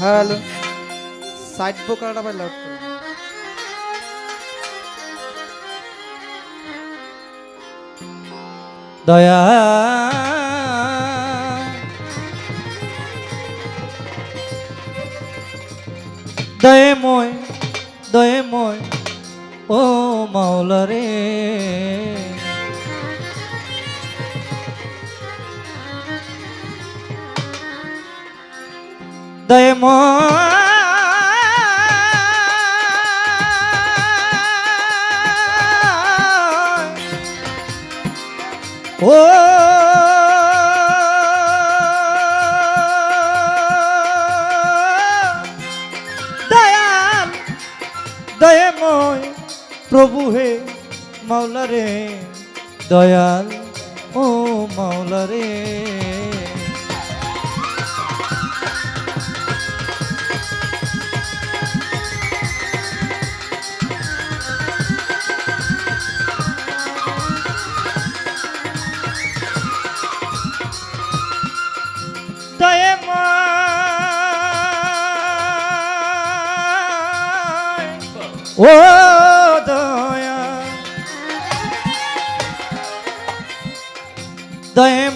Hello side বোকারটা পাই loud করে। দয়া। দয়ময় দয়ময় ও মাওলা রে। দয়ময় ও দয়াল দয়াময় প্রভু হে মাওলা রে দয়াল ও মাওলা রে। ও দয়া। দয়াময়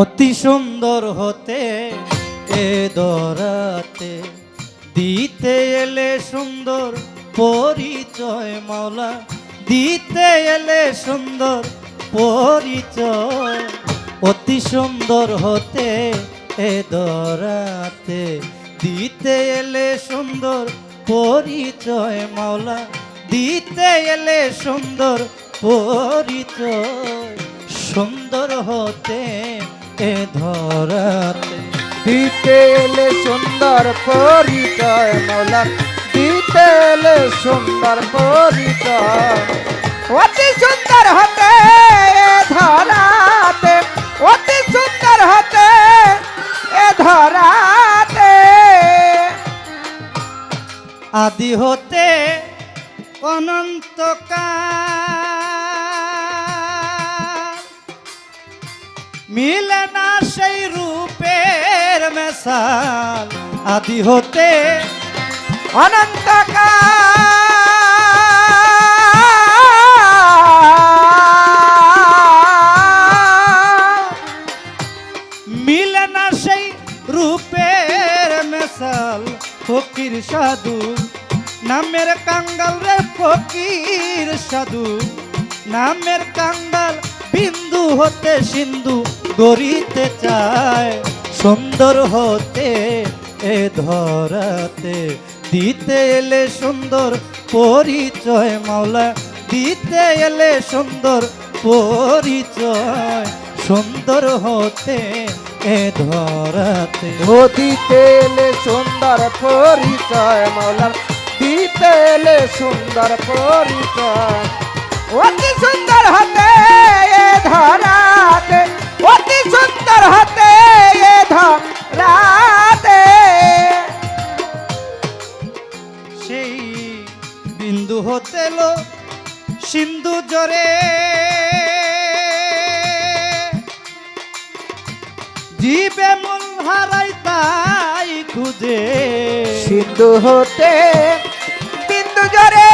অতি সুন্দর হতে এ দরাতে দিতে এলে সুন্দর পরিচয় মাওলা, দিতে এলে সুন্দর পরিচয়। অতি সুন্দর হতে এ দরাতে দিতে এলে সুন্দর পরিচয় মাওলা, দিতে এলে সুন্দর পরিচয়। সুন্দর হতে এ ধরাতে। দিতে এলে সুন্দর পরিচয় মৌলার দিতে এলে সুন্দর পরিচয়। অতি সুন্দর হতে ধরাতে অতি সুন্দর হতে এ ধরাতে। আদি হতে অনন্তকাল। মিলে না সেই রূপের মেশাল আদি হতে অনন্তকাল। ফকির সাধু, নামের কাঙ্গাল রে ফকির সাধু, নামের কাঙ্গাল বিন্দু হতে সিন্ধু গড়িতে চায়, সুন্দর হতে এ ধরাতে। দিতে এলে সুন্দর পরিচয়, মাওলা, দিতে এলে সুন্দর পরিচয়, সুন্দর হতে এ ধরাতে। ও, দিতে এলে সুন্দর পরিচয় মৌলার দিতে এলে সুন্দর পরিচয়। হতে বিন্দু জরে।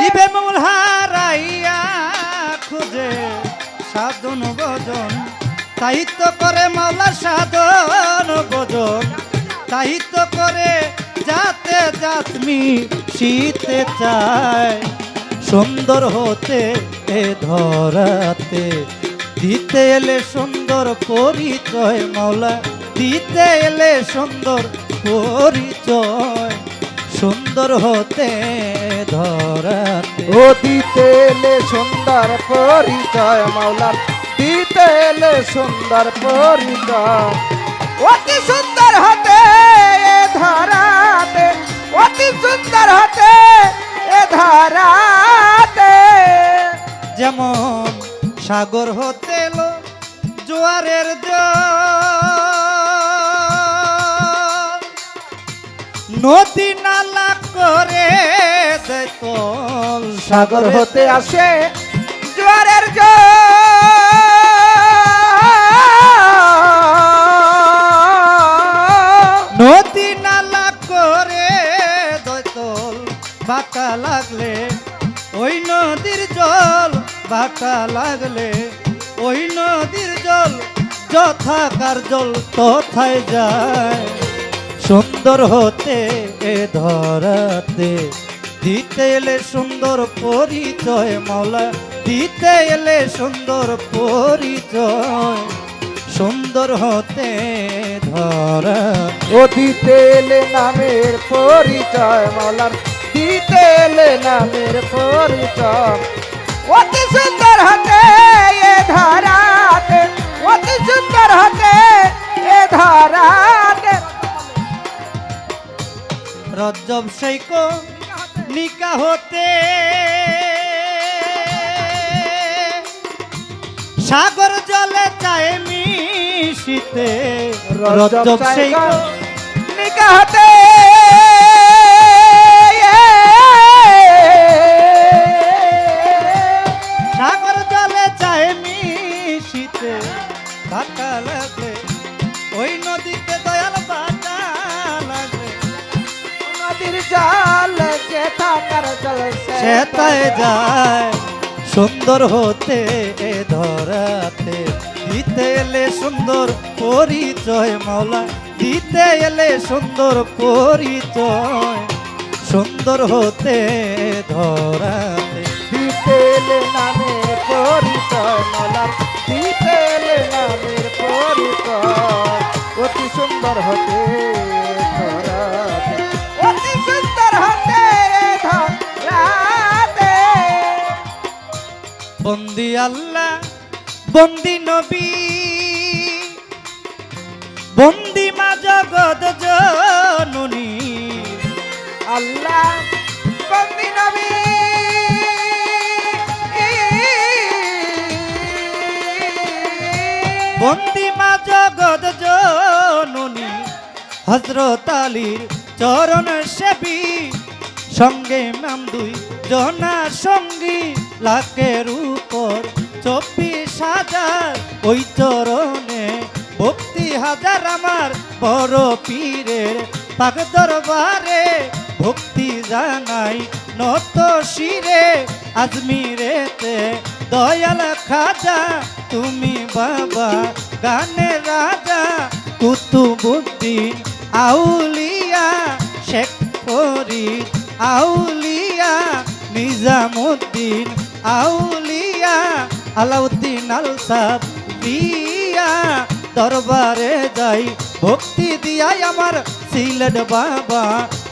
জীবে মূল হারাইয়া খুঁজে সাধন ভজন। তো করে মাওলা সাধন ভজন। তো করে যাতে জাতমি শীতে চায়। সুন্দর হতে এ ধরাতে দিতে এলে সুন্দর পরিচয় মাওলা দিতে এলে সুন্দর পরিচয় সুন্দর হতে ধরাতে। ও দিতে এলে সুন্দর পরিচয় মাওলার দিতে এলে সুন্দর পরিচয়। অতি সুন্দর হতে ধরাতে অতি সুন্দর হতে সাগর হতে এলো জোয়ারের নদী নালা করে সাগর হতে আসে জোয়ারের নদী নালা করে দৈতল বাঁকা লাগলে ওই নদীর জল। বাঁকা লাগলে ওই নদীর জল যথাকার জল তথায় যায়। সুন্দর হতে এ ধরাতে দিতে এলে সুন্দর পরিচয়, মাওলা, দিতে এলে সুন্দর পরিচয়। সুন্দর হতে ধরা, ও দিতেলে নামের পরিচয় মলার দিতেলে নামের পরিচয়। অতি সুন্দর হতে এ ধরাতে অতি সুন্দর হতে এ ধরাতে। রজ্জব সৈক নিকা হতে সাগর জলে চায় মিশিতে। রজ্জব সৈক নিকাহতে সাগর বাটা লাগলে ওই নদীতে দয়াল বাটা লাগলে নদীর জল যে থাকার জল সেতায় যায় সুন্দর হতে এ ধরাতে। দিতে এলে সুন্দর পরিচয় মাওলা দিতে এলে সুন্দর পরিচয় সুন্দর হতে ধরাতে। দিতেলে নামের পরিচয় মলার দিতেলে নামের অতি সুন্দর হতে অতি সুন্দর হতে ধরাতে বন্দি আল্লাহ বন্দি নবী বন্দি মা জগত জননী হজরত আলীর চরণ সেবী, সঙ্গে নাম দুই জনা সঙ্গী, লাখের উপর চব্বিশ হাজার, ওই চরণে ভক্তি হাজার আমার বড় পীরের পাক দরবারে। ভক্তি জানাই নত শিরে, আজমিরেতে দয়াল খাজা, তুমি বাবা গানে রাজা, কুতুবুদ্দিন আউলিয়া শেখ ফরিদ, আউলিয়া নিজামুদ্দিন, আউলিয়া আলাউদ্দিন আলসাদ প্রিয়া দরবারে যাই, ভক্তি দিয়াই আমার সিলেট বাবা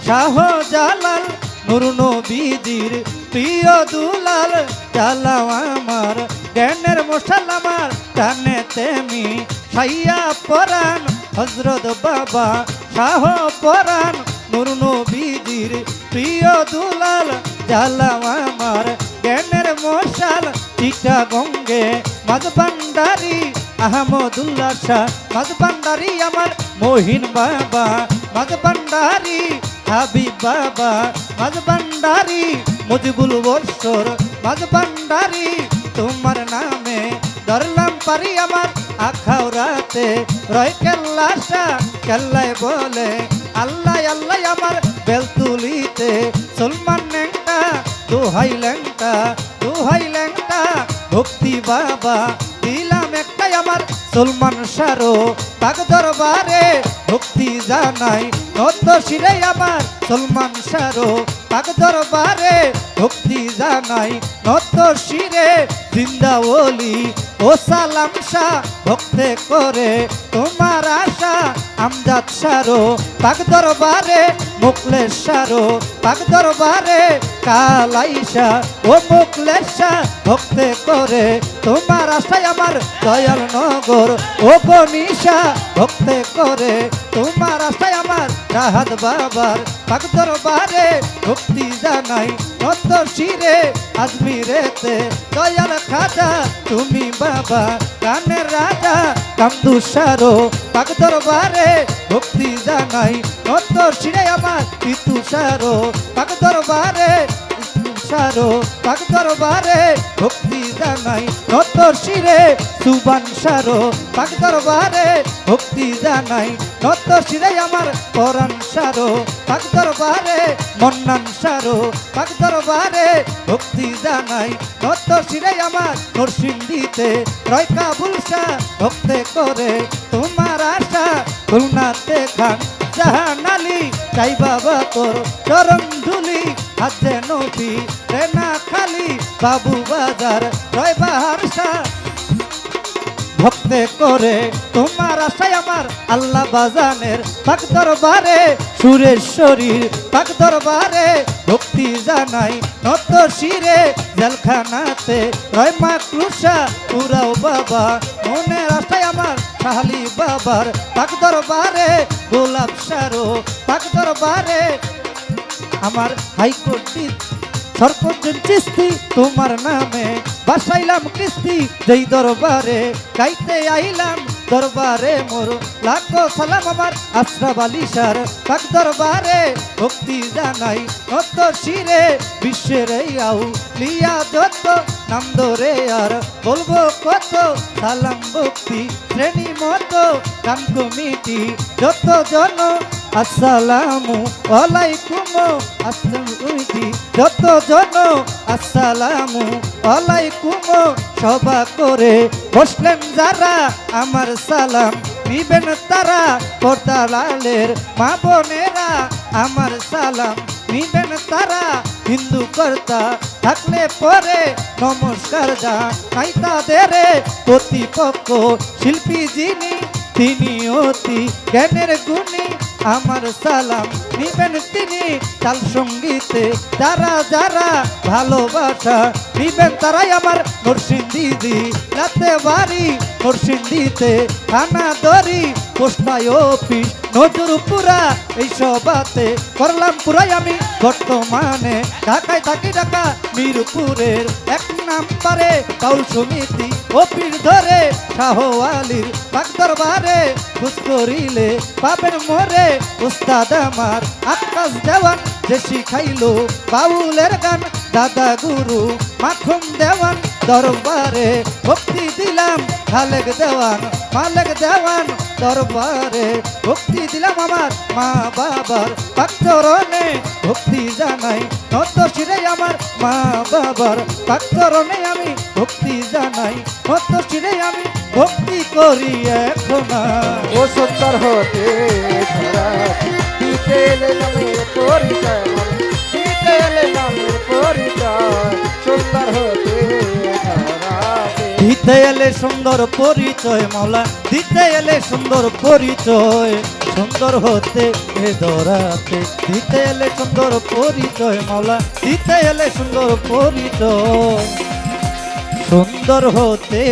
শাহ জালাল নুর নবীজির প্রিয় দুলাল চালাও আমার জ্ঞানের মশাল আমার টানে তেমি সাইয়া পরাণ, হজরত বাবা শাহ পরাণ, নুর নবীজির প্রিয় দুলাল চালাও আমার জ্ঞানের মশাল টিকা গঙ্গে মাঝ ভান্ডারি, আহমদুল্লাহ শাহ, মাঝ ভান্ডারি আমার মহিন বাবা, মাঝ ভান্ডারি হাবিব বাবা, মাঝ ভান্ডারি মুজিবুল বর্ষর মাঝবান্ডারি তোমার নামে ধরলাম পারি আমার আখাও রাতে রয় কেল্লাসা কেল্লায় বলে, আল্লাহ আল্লাহ আমার বেলতুলিতে। সলমান ল্যাংটা দোহাই ল্যাংটা দোহাই ল্যাংটা, ভক্তি বাবা, দিলাম একটাই আমার সলমান সারো। পাক দরবারে ভক্তি জানাই নত শিরে আমার সলমান সারো। পাক দরবারে ভক্তি জানাই নত শিরে, জিন্দাওলি, ও সালাম শাহ, ভক্তে করে তোমার আশা। আমজাদ সারো, পাক দরবারে মুকলেশ সারো পাক দরবারে কালাইশা ও মুকলেশা ভক্তে করে তোমার আশায় আমার দয়াল নগর, ও গনিশা ভক্তে করে তোমার আশায় আমার রাহাত বাবার পাক দরবারে ভক্তি জানাই নত শিরে আজমিরেতে দয়াল খাজা, তুমি বাবা, কানের রাজা কান্দুসারো পাক দরবারে ভক্তি জানাই নত শিরে আমার পিতুসারো পাক দরবারে সারো পাক দরবারে ভক্তি জানাই নত শিরে সুবান সারো পাক দরবারে ভক্তি জানাই। নত শিরে আমার পরাণ সারো, পাক দরবারে মন্নান সারো, পাক দরবারে ভক্তি জানাই। নত শিরে আমার নরসিংদীতে রয় কাবুল শাহ ভক্তে করে। তোমার আশা খুলনাতে খান, জাহান আলী চাই বাবা তোর চরণ ধুলি, হাতে নবী রেনা খালি বাবু বাজার। রয় বাহার শাহ ভক্তে করে, তোমার আশায় আমার আল্লাহ বাজানের পাক দরবারে সুরেশ্বরীর পাক দরবারে, ভক্তি জানাই নত শিরে, জেলখানাতে রয় মা ক্রুষা পুরাও বাবা, মনের আশায় আমার শাহালি বাবার পাক দরবারে, গোলাপ সারো পাক দরবারে। আমার হাইকোর্ট সরপঞ্চ চিস্তি তোমার নামে। বাসাইলাম কিস্তি যেই দরবারে, গাইতে আইলাম দরবারে মোর। লাখো সালাম আমার আশরাফ আলী সার পাক দরবারে ভক্তি জানাই অত শিরে। বিশ্বের আউ লিয়া যত নাম ধরে আর বলব কত সালাম ভক্তি শ্রেণি মতো গান কমিটি যত জন আসসালামু আলাইকুম আসসালামু যত জন, আসসালামু আলাইকুম। সভা করে বসলেন যারা, আমার সালাম নিবেন তারা। পর্দালালের মা বোনেরা, আমার সালাম নিবেন তারা। হিন্দু কর্তা থাকলে পরে নমস্কার যা নাই তাদের। প্রতিপক্ষ শিল্পী যিনি, তিনি অতি জ্ঞানের গুণী। আমার সালাম নিবেন তিনি তাল সঙ্গীতে। যারা যারা ভালোবাসা নিবেন তারাই আমার নরসিংদীদি রাতে বাড়ি নরসিংদীতে থানা দরি পোস্টায় অফিস নজরপুরা এই সবাতে করলাম পুরাই আমি বর্তমানে। ঢাকায় থাকি ঢাকা, মিরপুরের এক নাম্বারে। কাউল সমিতি অফিস ধরে, শাহ আলীর পাক দরবারে। খুশ করিলে পাবেন মোরে উস্তাদ আমার আকাশ দেওয়ান, যে শিখাইলো বাউলের গান। দাদা গুরু মাখুম দেওয়ান দরবারে ভক্তি দিলাম খালেক দেওয়ান, মালেক দেওয়ান দরবারে ভক্তি দিলাম আমার মা বাবার পাকচরণে ভক্তি জানাই নত শিরে আমার মা বাবার পাকচরণে আমি ভক্তি জানাই, নত শিরে আমি ভক্তি করি এখন ও সত্তর হতে পরিচয় পরিচয় সুন্দর হতে দিতে এলে সুন্দর পরিচয়, মাওলা, দিতে এলে সুন্দর পরিচয়। সুন্দর হতে এ দরাতে, দিতে এলে সুন্দর পরিচয়, মাওলা, দিতে এলে সুন্দর পরিচয়। সুন্দর হতে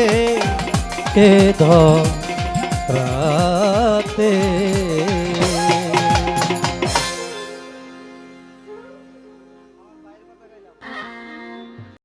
এ ধরাতে